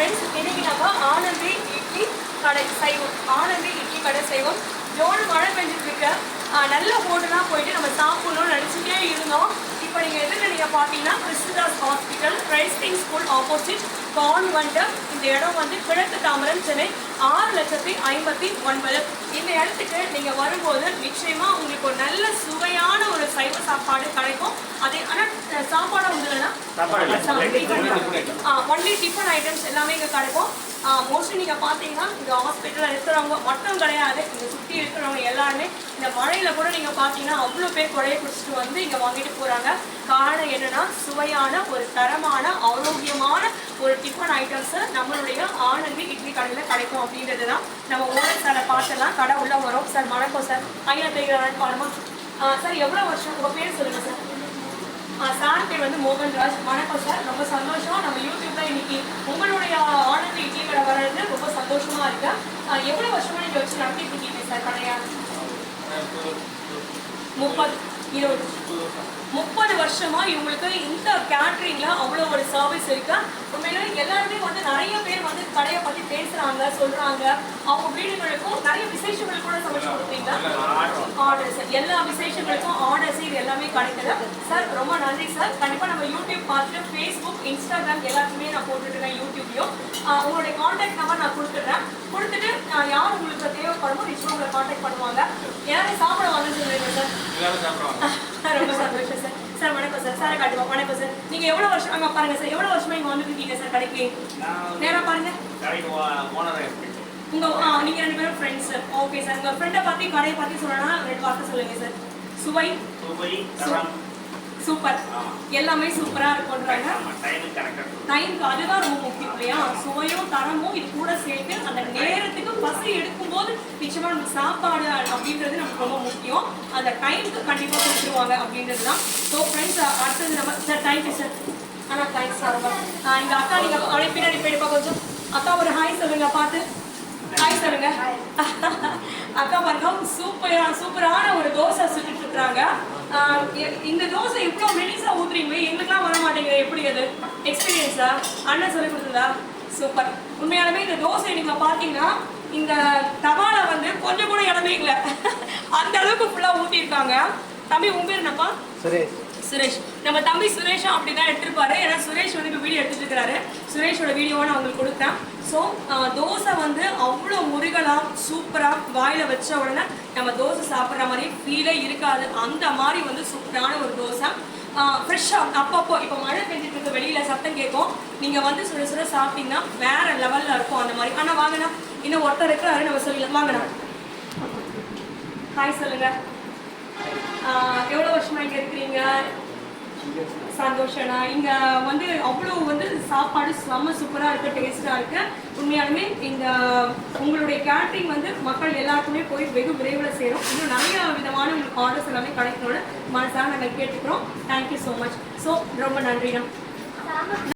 Friends இன்னைக்கு நம்ம ஆனந்தி இட்லி கடை செய்வோம். ஆனந்தி இட்லி கடை செய்வோம். ஜோடு மழை பெஞ்சிட்டு நல்ல ஹோட்டலாக போயிட்டு நம்ம சாப்பிடணும்னு நினச்சிட்டே இருந்தோம். இப்போ நீங்கள் எதில் நீங்கள் பார்த்தீங்கன்னா கிறிஸ்துதாஸ் ஹாஸ்பிட்டல் கிரைஸ்டிங் ஸ்கூல் ஆப்போசிட் கான்வெண்ட் இந்த இடம் வந்து கிழக்கு தாமரம் சென்னை ஆறு லட்சத்தி ஐம்பத்தி ஒன்பது. இந்த இடத்துக்கு நீங்கள் வரும்போது நிச்சயமாக உங்களுக்கு ஒரு நல்ல சுவையான ஒரு சைவ சாப்பாடு கிடைக்கும் அதே ஆனால் சாப்பாடு உண்டுலன்னா சாப்பாடு இல்லை. ஒன்லி டிஃபன் ஐட்டம்ஸ் எல்லாமே இங்கே கிடைக்கும். மோஸ்ட்லி நீங்கள் பார்த்தீங்கன்னா இந்த ஹாஸ்பிட்டலில் இருக்கிறவங்க மட்டும் கிடையாது இங்கே சுற்றி இருக்கிறவங்க எல்லாருமே இந்த மழையில் கூட நீங்கள் பார்த்தீங்கன்னா அவ்வளோ பேர் கொடையை பிடிச்சிட்டு வந்து இங்கே வாங்கிட்டு போகிறாங்க காரணம் என்னன்னா சுவையான ஒரு தரமான ஆரோக்கியமான ஒரு டிஃபன் ஐட்டம்ஸு நம்மளுடைய ஆனந்தி இட்லி கடையில் கிடைக்கும் அப்படின்றது தான். நம்ம ஓனர் சாரை பார்த்துலாம் கடை உள்ள வரும். சார் வணக்கம் சார். ஐயா தெரிகிறான்னு பாருமா சார் எவ்வளோ வருஷம்? உங்கள் பேர் சொல்லுங்கள் சார். சார் பேர் வந்து மோகன்ராஜ். வணக்கம் சார். ரொம்ப சந்தோஷம். நம்ம யூடியூப்ல இன்னைக்கு உங்களுடைய ஆனந்த இட்லி கடை வர்றது ரொம்ப சந்தோஷமா இருக்கு. எவ்வளவு வருஷமா நீங்க வச்சு நடத்திட்டு இருக்கீங்க சார் கடையா? முப்பது இருபது. முப்பது வருஷமா இவங்களுக்கு இந்த கேட்ரிங்ல அவ்வளோ ஒரு சர்வீஸ் இருக்கு. உண்மையில எல்லாருமே நிறைய பேர் வந்து கடையை பத்தி பேசுறாங்க சொல்றாங்க. அவங்க வீடுகளுக்கும் நிறைய விசேஷங்கள் கூட சமைச்சு கொடுப்பீங்க ஆர்டர் சார் எல்லா விசேஷங்களுக்கும் ஆர்டர்ஸ் இது எல்லாமே கிடைக்குது. சார் ரொம்ப நன்றி சார் கண்டிப்பா நம்ம யூடியூப் பார்த்துட்டு ஃபேஸ்புக் இன்ஸ்டாகிராம் எல்லாத்துக்குமே நான் போட்டுருக்கேன் யூடியூப்லயும் உங்களுடைய கான்டாக்ட் நம்பர் நான் கொடுத்துட்றேன். கொடுத்துட்டு யார் உங்களுக்கு தேவைப்படுமோ நிச்சயம் உங்களை கான்டாக்ட் பண்ணுவாங்க. யாரும் சாப்பிட வாங்கன்னு சொல்றீங்க சார் எல்லாரும் ரொம்ப சந்தோஷம் சார் சார் வணக்கம் சார் சார் காட்டுவா வணக்கம் சார் நீங்க எவ்வளவு வருஷம் அங்க பாருங்க சார் எவ்வளவு வருஷமா இங்க இருக்கீங்க சார் கடைக்கு நேரா பாருங்க. உங்க நீங்க ரெண்டு பேரும் ஃப்ரெண்ட்ஸ் ஓகே சார் உங்க ஃப்ரெண்டை பத்தி கடையை பத்தி சொல்லணும்னா ரெண்டு வார்த்தை சொல்லுங்க சார் சுவை. சூப்பர். எல்லாமே சூப்பரா இருக்கும்ன்றாங்க. டைமுக்கு அதுதான் ரொம்ப முக்கியம் இல்லையா? சுவையும் தரமும் இது கூட சேர்த்து அந்த நேரத்துக்கு பசி எடுக்கும்போது நிச்சயமா நமக்கு சாப்பாடு அப்படின்றது நமக்கு ரொம்ப முக்கியம். அந்த டைமுக்கு கண்டிப்பா கொடுத்துருவாங்க அப்படின்றது தான் ஸோ ஃப்ரெண்ட்ஸ் அடுத்தது நம்ம சார் தேங்க்யூ சார் ஆனா தேங்க்ஸ் சார் ரொம்ப அக்கா நீங்க அப்படியே பின்னாடி போயிடுப்பா கொஞ்சம். அக்கா ஒரு ஹாய் சொல்லுங்க பார்த்து ஹாய் சொல்லுங்க. அக்கா பாருங்க சூப்பரா சூப்பரான ஒரு தோசை சுட்டுட்டு இருக்காங்க. இந்த தோசை இவ்வளோ மெலிசா ஊத்துறீங்க எங்களுக்குலாம் வர மாட்டேங்குது எப்படி அது? எக்ஸ்பீரியன்ஸா அண்ணன் சொல்லி கொடுத்ததா? சூப்பர் உண்மையாலுமே இந்த தோசை நீங்க பாத்தீங்கன்னா இந்த தவால வந்து கொஞ்சம் கூட இடமே இல்லை. அந்த அளவுக்கு ஃபுல்லா ஊத்திருக்காங்க தம்பி உங்க பேர் என்னப்பா? சுரேஷ் சுரேஷ். நம்ம தம்பி சுரேஷும் அப்படி தான் எடுத்துருப்பாரு. ஏன்னா சுரேஷ் வந்து இப்போ வீடியோ எடுத்துட்டு இருக்காரு. சுரேஷோட வீடியோவை நான் உங்களுக்கு கொடுத்தேன் ஸோ தோசை வந்து அவ்வளோ முருகலாக சூப்பராக வாயில் வச்ச உடனே நம்ம தோசை சாப்பிட்ற மாதிரி ஃபீலே இருக்காது. அந்த மாதிரி வந்து சூப்பரான ஒரு தோசை. ஃப்ரெஷ்ஷாக அப்பப்போ இப்போ மழை பெஞ்சிட்டு இருக்க வெளியில் சத்தம் கேட்கும். நீங்கள் வந்து சுட சுட சாப்பிட்டீங்கன்னா வேற லெவலில் இருக்கும் அந்த மாதிரி. ஆனால் வாங்கண்ணா. இன்னும் ஒருத்தர் இருக்கிறாரு நம்ம சொல்லலாம் வாங்கண்ணா. ஹாய் சொல்லுங்க. எவ்வளோ இருக்கிறீங்க? சந்தோஷனா இங்க வந்து அவ்வளோ வந்து சாப்பாடு செம்ம சூப்பரா இருக்கு டேஸ்டா இருக்கு. உண்மையாலுமே இந்த உங்களுடைய கேட்டரிங் வந்து மக்கள் எல்லாருக்குமே போய் வெகு விரைவில் சேரும். இன்னும் நிறைய விதமான உங்களுக்கு ஆர்டர்ஸ் எல்லாமே கிடைக்கணும்னு மனசாக நாங்கள் கேட்டுக்கிறோம். தேங்க்யூ ஸோ மச் ஸோ ரொம்ப நன்றிண்ணா.